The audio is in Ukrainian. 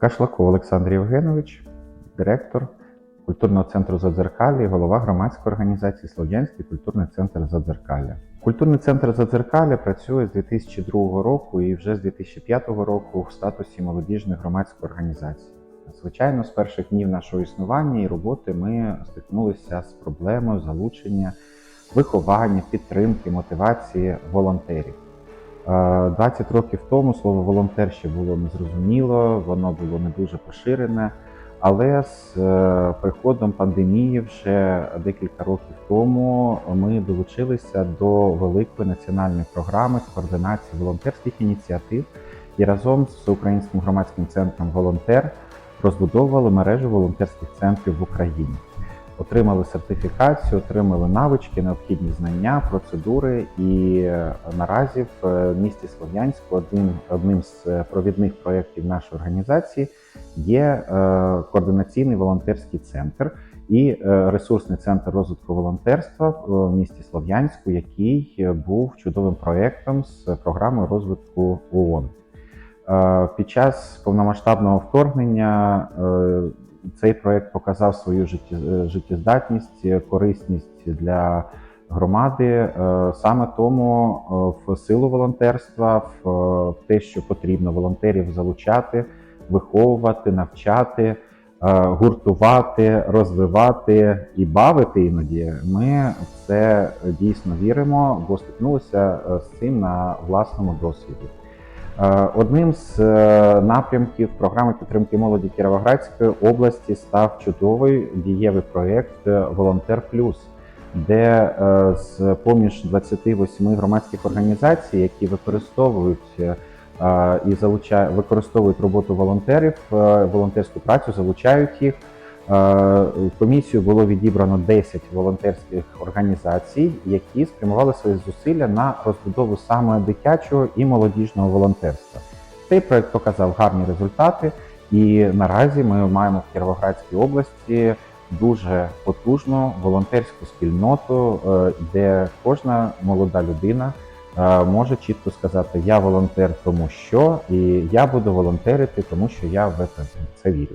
Кашлаков Олександр Євгенович, директор культурного центру Задзеркалля і голова громадської організації Слов'янський культурний центр Задзеркалля. Культурний центр Задзеркалля працює з 2002 року і вже з 2005 року в статусі молодіжної громадської організації. Звичайно, з перших днів нашого існування і роботи ми стикнулися з проблемою залучення, виховання, підтримки, мотивації волонтерів. Е, 20 років тому слово волонтер ще було незрозуміло, воно було не дуже поширене. Але з е, приходом пандемії вже декілька років тому ми долучилися до великої національної програми з координації волонтерських ініціатив і разом з Українським громадським центром Волонтер розбудовували мережу волонтерських центрів в Україні. Отримали сертифікацію, отримали навички, необхідні знання, процедури. І е, наразі в е, місті Слов'янську одним, одним з е, провідних проєктів нашої організації є координаційний волонтерський центр і ресурсний центр розвитку волонтерства в місті Слов'янську, який був чудовим проєктом з програмою розвитку ООН. Під час повномасштабного вторгнення цей проєкт показав свою е, життєздатність, е, корисність для громади. Е, Саме тому в силу волонтерства, в те, що потрібно волонтерів залучати, виховувати, навчати, гуртувати, розвивати і бавити іноді. Ми в це дійсно віримо, бо стикнулися з цим на власному досвіді. Е, Одним з е, напрямків програми підтримки молоді Кіровоградської області став чудовий дієвий проєкт е, Волонтер Плюс, де з поміж 28 громадських організацій, які використовують і залучають, використовують роботу волонтерів, волонтерську працю, залучають їх. Е, В комісію було відібрано 10 волонтерських організацій, які спрямували свої зусилля на розбудову саме дитячого і молодіжного волонтерства. Цей проект показав гарні результати, і наразі ми маємо в Кіровоградській області дуже потужну волонтерську спільноту, е, де кожна молода людина е, може чітко сказати: Я волонтер, тому що і я буду волонтерити, тому що я в це- це вірю.